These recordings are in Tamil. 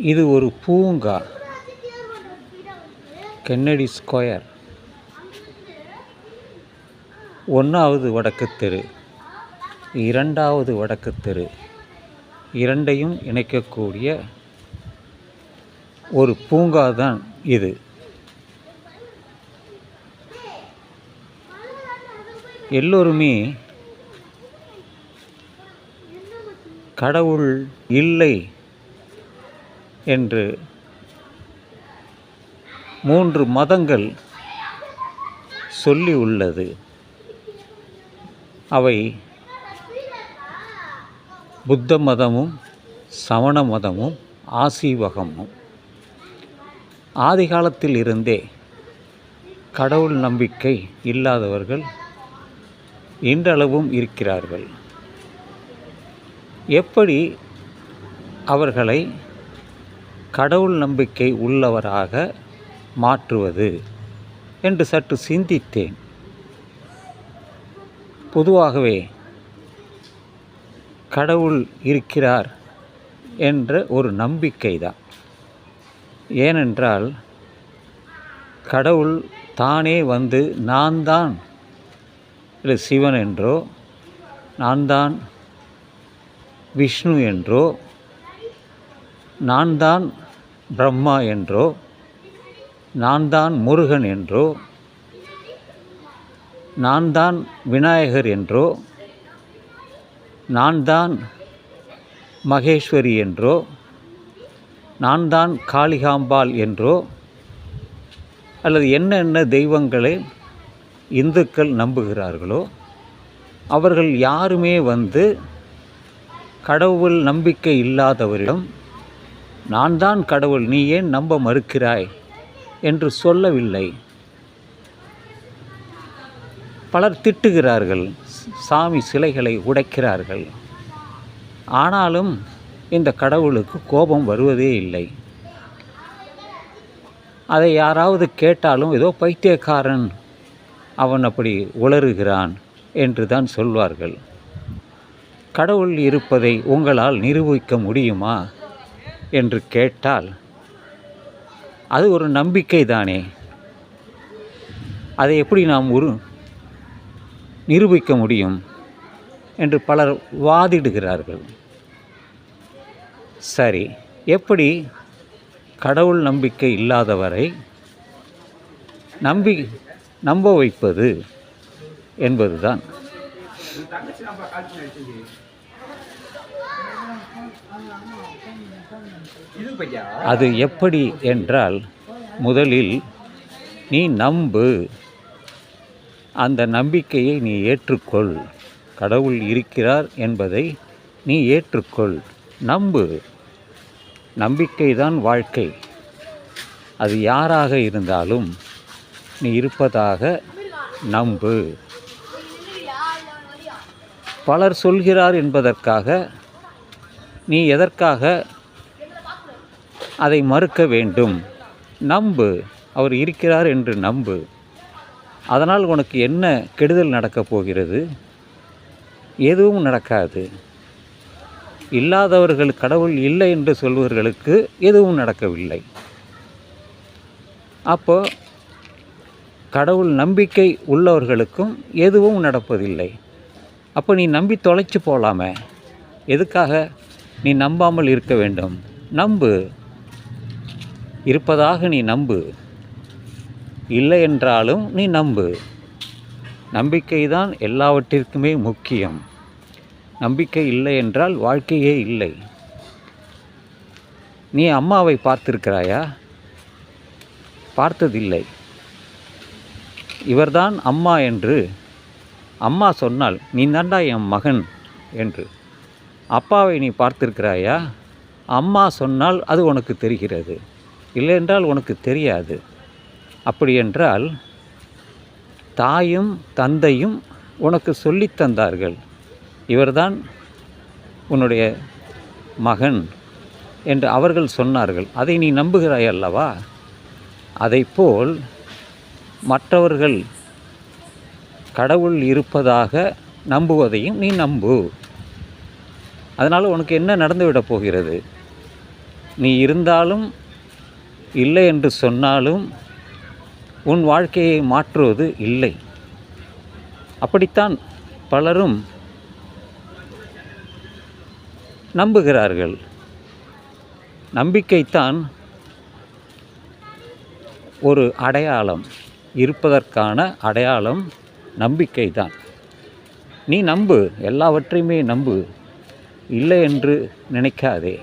இது ஒரு பூங்கா. Kennedy square. ஒன்றாவது வடக்கு தெரு. இரண்டாவது வடக்கு தெரு. இரண்டையும் இணைக்கக்கூடிய ஒரு பூங்கா தான் இது. எல்லோருமே கடவுள் இல்லை என்று மூன்று மதங்கள் சொல்லி உள்ளது. அவை புத்த மதமும் சமண மதமும் ஆசீவகமும் ஆதி காலத்தில் இருந்தே கடவுள் நம்பிக்கை இல்லாதவர்கள் இன்றளவும் இருக்கிறார்கள். எப்படி அவர்களை கடவுள் நம்பிக்கை உள்ளவராக மாற்றுவது என்று சற்று சிந்தித்தேன். பொதுவாகவே கடவுள் இருக்கிறார் என்ற ஒரு நம்பிக்கை தான் ஏனென்றால் கடவுள் தானே வந்து நான் தான் இல்லை சிவன் என்றோ நான் தான் விஷ்ணு என்றோ நான் தான் பிரம்மா என்றோ நான் தான் முருகன் என்றோ நான் தான் விநாயகர் என்றோ நான் தான் மகேஸ்வரி என்றோ நான் தான் காளிகாம்பாள் என்றோ அல்லது என்னென்ன தெய்வங்களை இந்துக்கள் நம்புகிறார்களோ அவர்கள் யாருமே வந்து கடவுள் நம்பிக்கை இல்லாதவரிடம் நான் தான் கடவுள் நீ ஏன் நம்ப மறுக்கிறாய்? என்று சொல்லவில்லை. பலர் திட்டுகிறார்கள் சாமி சிலைகளை உடைக்கிறார்கள். ஆனாலும் இந்த கடவுளுக்கு கோபம் வருவதே இல்லை. அதை யாராவது கேட்டாலும் ஏதோ பைத்தியக்காரன் அவன் அப்படி உளறுகிறான் என்று தான் சொல்வார்கள். கடவுள் இருப்பதை உங்களால் நிரூபிக்க முடியுமா? என்று கேட்டால் அது ஒரு நம்பிக்கை தானே அதை எப்படி நாம் ஒரு நிரூபிக்க முடியும் என்று பலர் வாதிடுகிறார்கள். சரி எப்படி கடவுள் நம்பிக்கை இல்லாதவரை நம்பி நம்ப வைப்பது என்பதுதான். அது எப்படி என்றால் முதலில் நீ நம்பு. அந்த நம்பிக்கையை நீ ஏற்றுக்கொள். கடவுள் இருக்கிறார் என்பதை நீ ஏற்றுக்கொள். நம்பு. நம்பிக்கைதான் வாழ்க்கை. அது யாராக இருந்தாலும் நீ இருப்பதாக நம்பு. பலர் சொல்கிறார் என்பதற்காக நீ எதற்காக அதை மறுக்க வேண்டும். நம்பு. அவர் இருக்கிறார் என்று நம்பு. அதனால் உனக்கு என்ன கெடுதல் நடக்கப் போகிறது? எதுவும் நடக்காது. இல்லாதவர்கள் கடவுள் இல்லை என்று சொல்வர்களுக்கு எதுவும் நடக்கவில்லை. அப்போ கடவுள் நம்பிக்கை உள்ளவர்களுக்கும் எதுவும் நடப்பதில்லை. அப்போ நீ நம்பி தொலைச்சு போகலாமே எதுக்காக? நீ நம்பாமல் இருக்க வேண்டும். நம்பு. இருப்பதாக நீ நம்பு. இல்லை என்றாலும் நீ நம்பு. நம்பிக்கை தான் எல்லாவற்றிற்குமே முக்கியம். நம்பிக்கை இல்லை என்றால் வாழ்க்கையே இல்லை. நீ அம்மாவை பார்த்திருக்கிறாயா? பார்த்ததில்லை. இவர்தான் அம்மா என்று. அம்மா சொன்னால் நீ தாண்டா என் மகன் என்று. அப்பாவை நீ பார்த்திருக்கிறாயா? அம்மா சொன்னால் அது உனக்கு தெரிகிறது. இல்லை என்றால் உனக்கு தெரியாது. அப்படி என்றால் தாயும் தந்தையும் உனக்கு சொல்லி தந்தார்கள். இவர்தான் உன்னுடைய மகன் என்று அவர்கள் சொன்னார்கள். அதை நீ நம்புகிறாய் அல்லவா? அதைப்போல் மற்றவர்கள் கடவுள் இருப்பதாக நம்புவதையும் நீ நம்பு. அதனால் உனக்கு என்ன நடந்துவிடப் போகிறது? நீ இருந்தாலும் இல்லை என்று சொன்னாலும் உன் வாழ்க்கையை மாற்றுவது இல்லை. அப்படித்தான் பலரும் நம்புகிறார்கள். நம்பிக்கைத்தான் ஒரு அடையாளம். இருப்பதற்கான அடையாளம் நம்பிக்கை தான் நீ நம்பு எல்லாவற்றையுமே நம்பு. இல்லை என்று நினைக்காதே.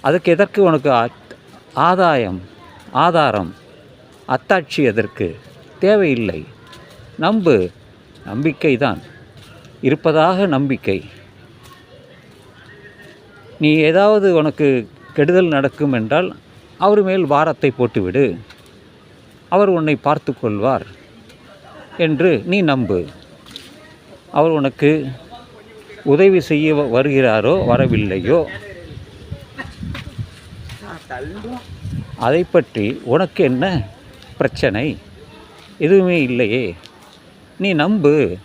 அதுக்கு எதற்கு உனக்கு ஆத்- ஆதாயம் ஆதாரம் அத்தாட்சி எதற்கு? தேவையில்லை. நம்பு நம்பிக்கை தான் இருப்பதாக நம்பிக்கை. நீ ஏதாவது உனக்கு கெடுதல் நடக்கும் என்றால் அவர் மேல் வாரத்தை போட்டுவிடு. அவர் உன்னை பார்த்து கொள்வார் என்று நீ நம்பு. அவர் உனக்கு உதவி செய்ய வ- வருகிறாரோ வரவில்லையோ அதை பற்றி உனக்கு என்ன பிரச்சனை? எதுவுமே இல்லையே. நீ நம்பு.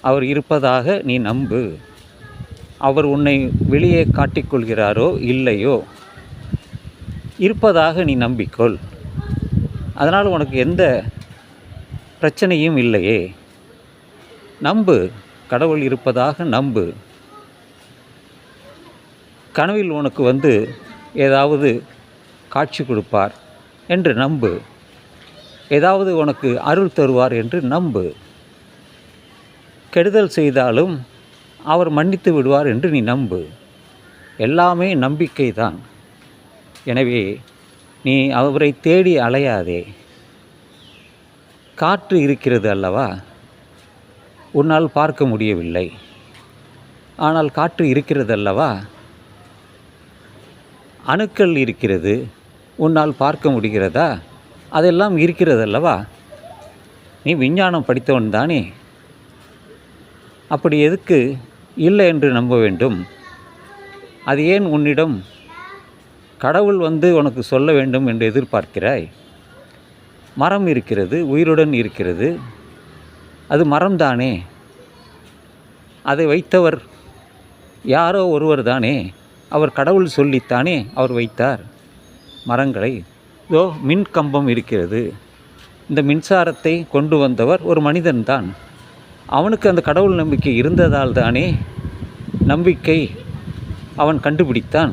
அவர் இருப்பதாக நீ நம்பு. அவர் உன்னை வெளியே காட்டிக்கொள்கிறாரோ இல்லையோ? இருப்பதாக நீ நம்பிக்கொள். அதனால் உனக்கு எந்த பிரச்சனையும் இல்லையே. நம்பு. கடவுள் இருப்பதாக நம்பு. கனவில் உனக்கு வந்து ஏதாவது காட்சி கொடுப்பார் என்று நம்பு. ஏதாவது உனக்கு அருள் தருவார் என்று நம்பு. கெடுதல் செய்தாலும் அவர் மன்னித்து விடுவார் என்று நீ நம்பு. எல்லாமே நம்பிக்கை தான். எனவே நீ அவரை தேடி அலையாதே. காற்று இருக்கிறது அல்லவா? உன்னால் பார்க்க முடியவில்லை. ஆனால் காற்று இருக்கிறது அல்லவா? அணுக்கள் இருக்கிறது உன்னால் பார்க்க முடிகிறதா? அதெல்லாம் இருக்கிறது அல்லவா நீ விஞ்ஞானம் படித்தவன் தானே. அப்படி எதுக்கு இல்லை என்று நம்ப வேண்டும்? அது ஏன் உன்னிடம் கடவுள் வந்து உனக்கு சொல்ல வேண்டும் என்று எதிர்பார்க்கிறாய்? மரம் இருக்கிறது உயிருடன் இருக்கிறது. அது மரம்தானே அதை வைத்தவர் யாரோ ஒருவர் தானே. அவர் கடவுள் சொல்லித்தானே அவர் வைத்தார். மரங்களை இதோ மின் கம்பம் இருக்கிறது. இந்த மின்சாரத்தை கொண்டு வந்தவர் ஒரு மனிதன்தான். அவனுக்கு அந்த கடவுள் நம்பிக்கை இருந்ததால் தானே நம்பிக்கை அவன் கண்டுபிடித்தான்.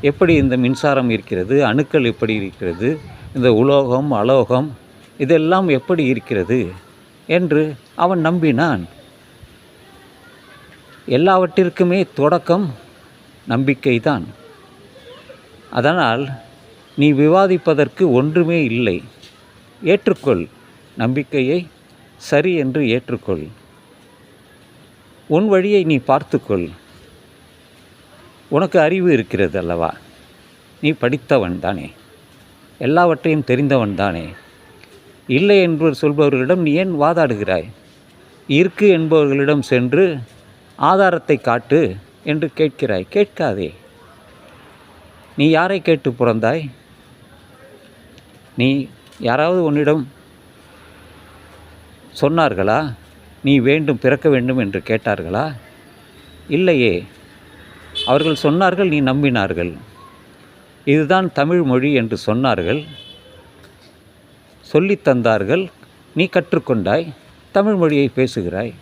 எப்படி இந்த மின்சாரம் இருக்கிறது? அணுக்கள் எப்படி இருக்கிறது? இந்த உலோகம் அலோகம் இதெல்லாம் எப்படி இருக்கிறது? என்று அவன் நம்பினான். எல்லாவற்றிற்குமே தொடக்கம் நம்பிக்கைதான். அதனால் நீ விவாதிப்பதற்கு ஒன்றுமே இல்லை. ஏற்றுக்கொள். நம்பிக்கையை சரி என்று ஏற்றுக்கொள். உன் வழியை நீ பார்த்துக்கொள். உனக்கு அறிவு இருக்கிறது அல்லவா? நீ படித்தவன் தானே. எல்லாவற்றையும் தெரிந்தவன் தானே. இல்லை என்று சொல்பவர்களிடம் நீ ஏன் வாதாடுகிறாய்? இருக்கு என்பவர்களிடம் சென்று ஆதாரத்தை காட்டு. என்று கேட்கிறாய். கேட்காதே. நீ யாரை கேட்டு பிறந்தாய்? நீ யாராவது உன்னிடம் சொன்னார்களா? நீ வேண்டும் பிறக்க வேண்டும் என்று கேட்டார்களா? இல்லையே. அவர்கள் சொன்னார்கள் நீ நம்பினார்கள். இதுதான் தமிழ் மொழி என்று சொன்னார்கள். சொல்லித் தந்தார்கள். நீ கற்றுக்கொண்டாய். தமிழ் மொழியை பேசுகிறாய்.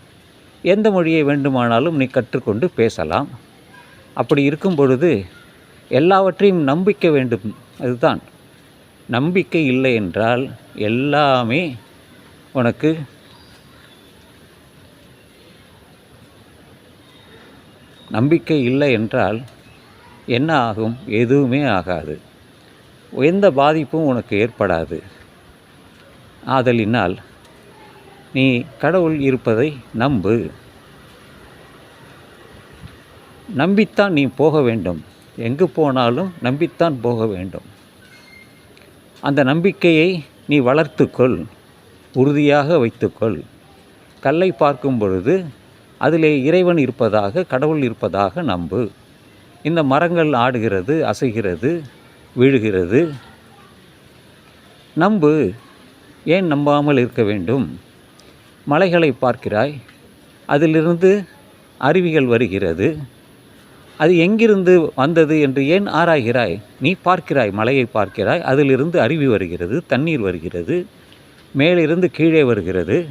எந்த மொழியை வேண்டுமானாலும் நீ கற்றுக்கொண்டு பேசலாம். அப்படி இருக்கும் பொழுது எல்லாவற்றையும் நம்பிக்க வேண்டும். அதுதான் நம்பிக்கை இல்லை என்றால் எல்லாமே உனக்கு நம்பிக்கை இல்லை என்றால் என்ன ஆகும்? எதுவுமே ஆகாது. எந்த பாதிப்பும் உனக்கு ஏற்படாது. ஆதலினால் நீ கடவுள் இருப்பதை நம்பு. நம்பித்தான் நீ போக வேண்டும். எங்கு போனாலும் நம்பித்தான் போக வேண்டும். அந்த நம்பிக்கையை நீ வளர்த்துக்கொள். உறுதியாக வைத்துக்கொள். கல்லை பார்க்கும் பொழுது அதிலே இறைவன் இருப்பதாக கடவுள் இருப்பதாக நம்பு. இந்த மரங்கள் ஆடுகிறது அசைகிறது விழுகிறது. நம்பு. ஏன் நம்பாமல் இருக்க வேண்டும்? மலைகளை பார்க்கிறாய். அதிலிருந்து அருவிகள் வருகிறது. அது எங்கிருந்து வந்தது என்று ஏன் ஆராய்கிறாய்? நீ பார்க்கிறாய் மலையை பார்க்கிறாய். அதிலிருந்து அருவி வருகிறது தண்ணீர் வருகிறது மேலிருந்து கீழே வருகிறது.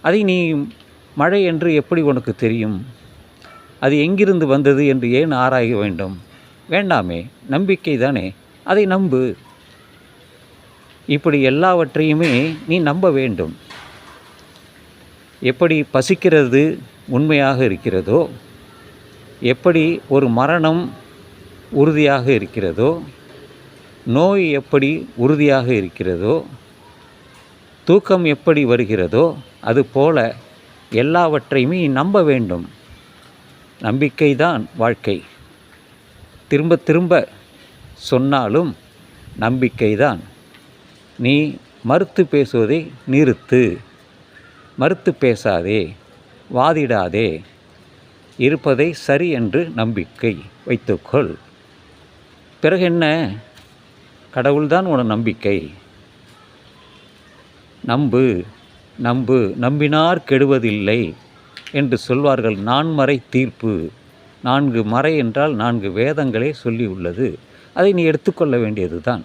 அதை நீ மழை என்று எப்படி உனக்கு தெரியும்? அது எங்கிருந்து வந்தது என்று ஏன் ஆராய வேண்டும்? வேண்டாமே நம்பிக்கை தானே. அதை நம்பு. இப்படி எல்லாவற்றையுமே நீ நம்ப வேண்டும். எப்படி பசிக்கிறது உண்மையாக இருக்கிறதோ எப்படி ஒரு மரணம் உறுதியாக இருக்கிறதோ நோய் எப்படி உறுதியாக இருக்கிறதோ தூக்கம் எப்படி வருகிறதோ அதுபோல எல்லாவற்றையுமே நம்ப வேண்டும். நம்பிக்கைதான் வாழ்க்கை. திரும்ப திரும்ப சொன்னாலும் நம்பிக்கைதான். நீ மறுத்து பேசுவதை நிறுத்து. மறுத்து பேசாதே வாதிடாதே. இருப்பதை சரி என்று நம்பிக்கை வைத்துக்கொள். பிறகு என்ன? கடவுள்தான் உன நம்பிக்கை. நம்பு நம்பு நம்பினார் கெடுவதில்லை என்று சொல்வார்கள் நான்மறை தீர்ப்பு. நான்கு மறை என்றால் நான்கு வேதங்களே சொல்லியுள்ளது. அதை நீ எடுத்துக்கொள்ள வேண்டியது தான்